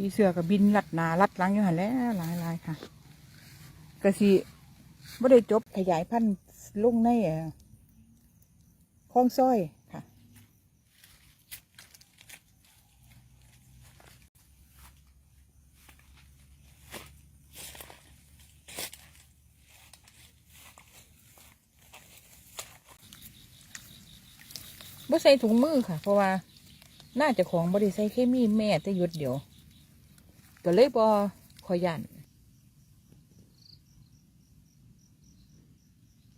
พี่เสือกับบินลัดนาลัดหลังอยู่หันแล้วหลายหลายค่ะกระสิไม่ได้จบขยายพันธุ์ลงในเอ่อคลองซ้อยค่ะ บ่ใส่ถุงมือค่ะ เพราะว่า น่าจะของบริใส่เคมีแม่แต่หยุดเดี๋ยว ก็เลยบอขอยัน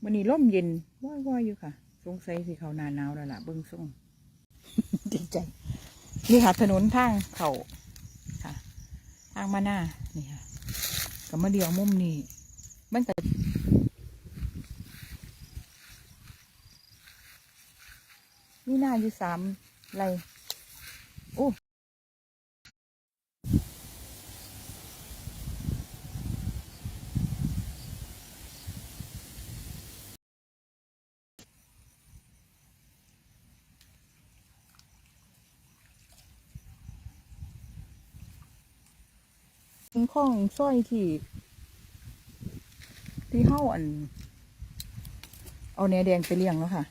วันนี้ร่มเย็นว่อยๆอยู่ค่ะ สงสัยสิเขานาหนาวแล้วล่ะเบิ้งส่งดีใจ นี่ค่ะถนนทางเขาค่ะ ทางมาหน้านี่ค่ะก็มาเดียวมุมนี้มันก็มีหน้าอยู่สามไรโอ้ ข้องสร้อยที่ ที่เฮ้าอัน เอาเนื้อแดงไปเลี้ยงแล้วค่ะ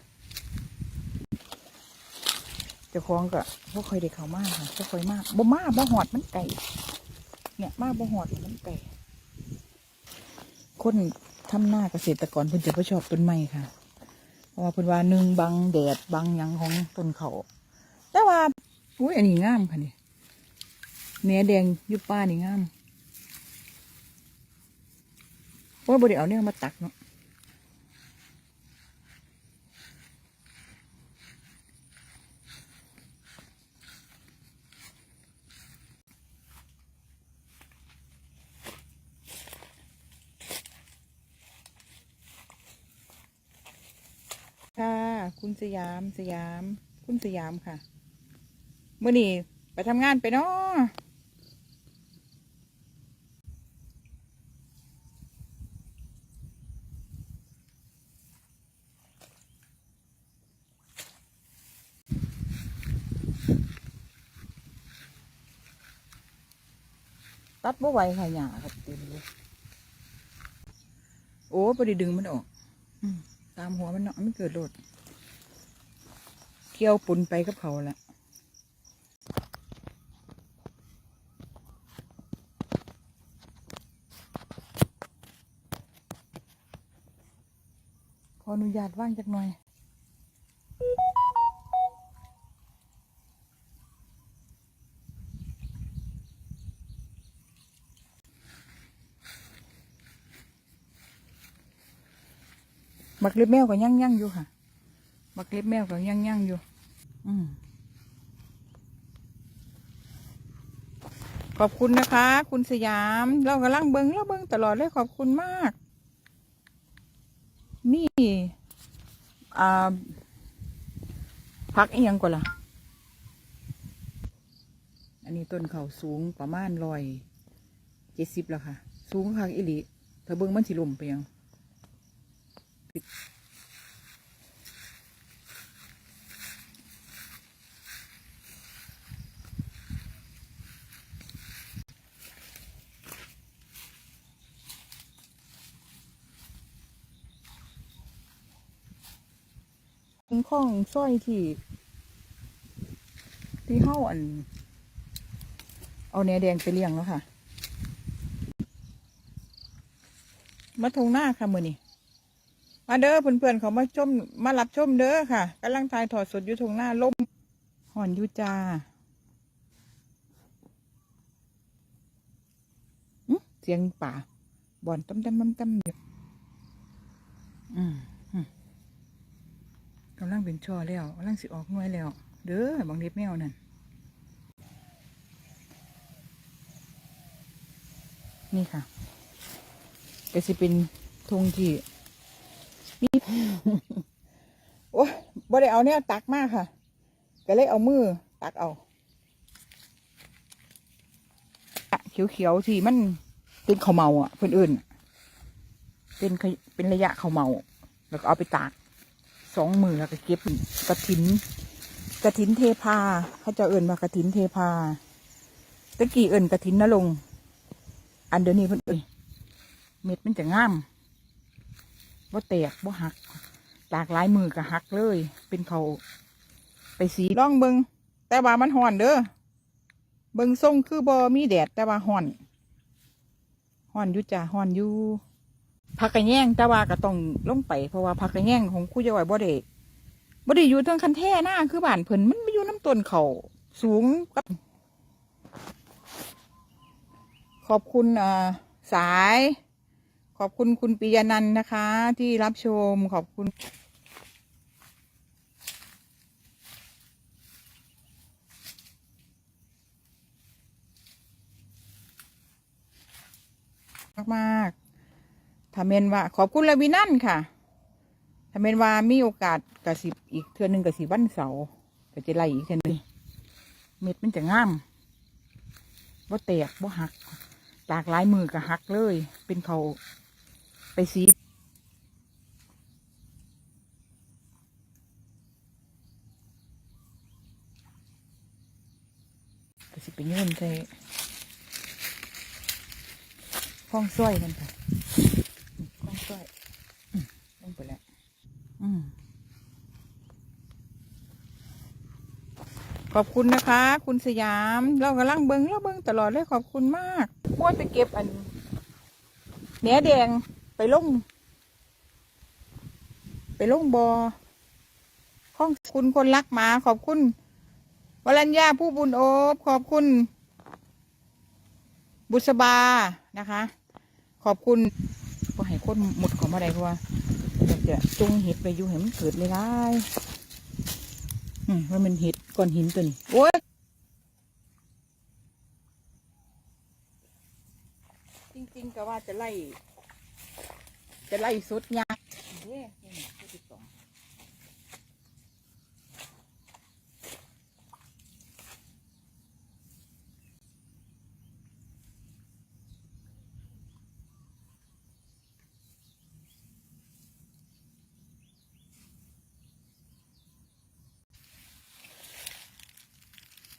เจ้าของก็บ่ค่อยได้เขามากค่ะบ่ค่อยมากบ่มาบ่หอดมันไก่เนี่ยมาบ่หอดมันไก่คนทำหน้าเกษตรกรเพิ่นจะบ่ชอบต้นไม้ค่ะ เพราะว่าเพิ่นว่าหนึ่งบังแดดบังยังของต้นเขาแต่ว่าอุ้ยอันนี้งามค่ะนี่เนื้อแดงยุบป้านี่งาม ว่าบ่ได้เอาเนี่ยมาตักเนาะค่ะ คุณสยามสยาม คุณสยามค่ะเมื่อนี้ไปทำงานไปเนาะ ตัดบ่ไหวค่ะหยาครับเต็มเลยโอ้พอดีดึงมันออกตามหัวมันเนาะมันเกิดโลดเกี่ยวปุ่นไปกับเขาแหละขออนุญาตว่างจักหน่อย บักเล็บแมวก็ยั่งยั่งอยู่ค่ะ บักเล็บแมวก็ยั่งยั่งอยู่ อืมขอบคุณนะคะ คุณสยาม เรากำลังเบิงเราเบิงตลอดเลยขอบคุณมากมีอ่าพักเอียงกว่าล่ะ อันนี้ต้นเขาสูงประมาณร้อยเจ็ดสิบแล้วค่ะ สูงค่ะอิลิถ้าเบิงมันสิลมไปยัง คุ้มครองสร้อยที่ ที่เฮ้าอัน เอาเนื้อแดงไปเลี้ยงแล้วค่ะ มาทงหน้าค่ะมือนี่ มาเด้อเพื่อนๆเขามาชมมารับชมเด้อค่ะกำลังถ่ายถอดสดอยู่ทงหน้าล่มห่อนอยูจาอื้อเสียงป่าบ่อนต้มต้มต้มต้มอยู่อืมกำลังเป็นช่อแล้วกำลังสิออกหน่วยแล้ว เด้อบางเล็บแมวนั่นนี่ค่ะก็สิเป็นธงที่ มีโอ้บ่ได้เอาเนี่ยตักมากค่ะ ก็เลยเอามือ ตักเอาเขียวๆที่มันเป็นข้าวเมาอะเพื่อนอื่น เป็นเป็นระยะข้าวเมา แล้วก็เอาไปตากสองมือแล้วก็เก็บกระถินกระถินเทพาเขาจะเอื่นว่ากระถินเทพาตะกี้เอิญกระถินนลง อันเดี๋ยวนี้เพิ่นเอ้ยเม็ดมันจะงาม ว่าแตกว่าหัก หลากหลายมือก็หักเลย เป็นเขาไปสีร่องเบิงแต่ว่ามันห่อนเด้อเบิงทรงคือบอมีแดดแต่ว่าห่อนห่อนอยู่จ้าห่อนอยู่พักกระแยงแต่ว่าก็ต้องลงไป เพราะว่าพักกระแยงของคู่ยายบ่ได้บ่ได้อยู่เทางคันแท่หน้าคือบ้านเพิ่นมันไม่อยู่น้ำต้นเขาสูงกับขอบคุณอ่าสาย ขอบคุณคุณปิยนันท์นะคะ ที่รับชมขอบคุณมากๆถ้าเมนว่า ขอบคุณลาวินันท์ค่ะถ้าเมนว่ามีโอกาสกระสิบอีกเทือหนึ่งกระสิบวันเสาร์ก็จะไล่อีกเทือหนึงเม็ดมันจะงามว่าแตกว่าหักหลากหลายมือก็หักเลย เป็นเขา ไปซีก็สิไปโยื่นใส่ข้องซ้อยมันค่ะข้องซ้อยลงไปแล้วอืมขอบคุณนะคะ คุณสยาม เรากำลังเบิงเราเบิงตลอดเลยขอบคุณมากม้วนไปเก็บอันแหนแดง ไปลง ไปลงบอข้องคุณคนรักหมา ขอบคุณวรัญญาผู้บุญโอบขอบคุณ บุษบานะคะ ขอบคุณก็ให้คนหมดของมาได้เพราะว่าอยากจะจุงเห็ดไปอยู่เห็นมันเกิดเลยได้อืมว่ามันเห็ดก้อนหินตัวนี้โอ้ยจริงๆก็ว่าจะไล่ จะไล่สุดยากเนี่นี่ที่สอง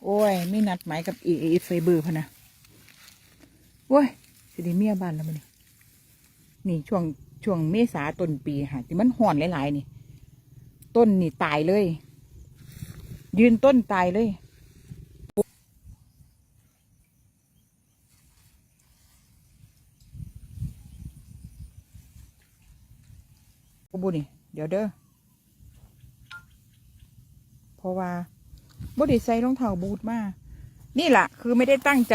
โอ้ยไม่นัดหมายกับเอเอไฟเบอร์พะนะโอ้ยสิได้เมียบ้านแล้วมันนี่ นี่ช่วง ช่วงเมษาต้นปีค่ะที่มันห่อนหลายๆนี่ ต้นนี่ตายเลย ยืนต้นตายเลยกูบุนี่ เดี๋ยวเด้อเพราะว่าบ่ได้ใส่รองเท้าบูทมา นี่แหละคือไม่ได้ตั้งใจ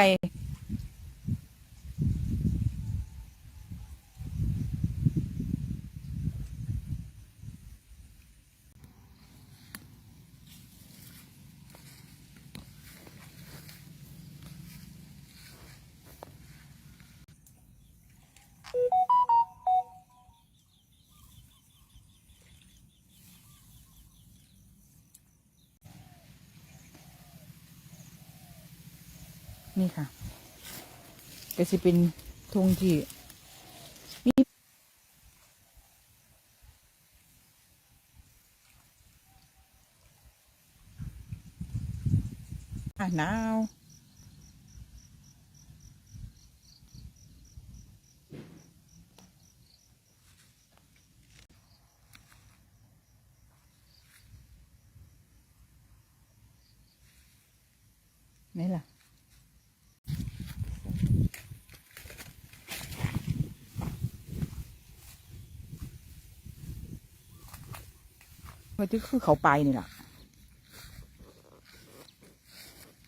นี่ค่ะ ก็สิเป็นธงที่มีอะหนาวนี่แหละ มันที่คือเขาไปนี่แหละ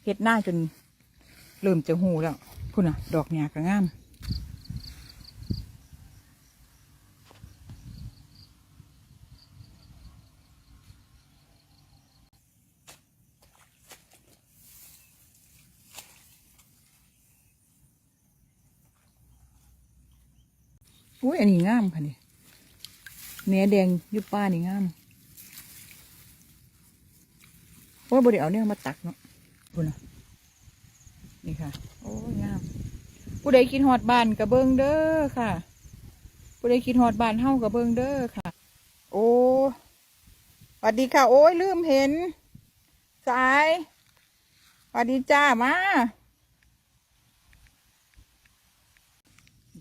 เฮ็ดหน้าจนเริ่มจะหูแล้วพุ่นอะ ดอกหญ้าก็งามอุ้ยอันนี้งามค่ะนี่เนื้อแดงยุบป้านี่งาม ว่ายบริเอาเนี่ยมาตักเนาะคุณนะนี่ค่ะ โอ้ยงาม ผู้ใดกินหอดบานกระเบื้องเด้อค่ะ ผู้ใดกินหอดบานเท่ากระเบื้องเด้อค่ะ โอ้สวัสดีค่ะ โอ้ยลืมเห็น สายสวัสดีจ้ามา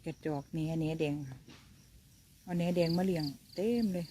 กระจอกเนื้อเนื้อแดง เอาเนื้อแดงมาเลี้ยง เต็มเลย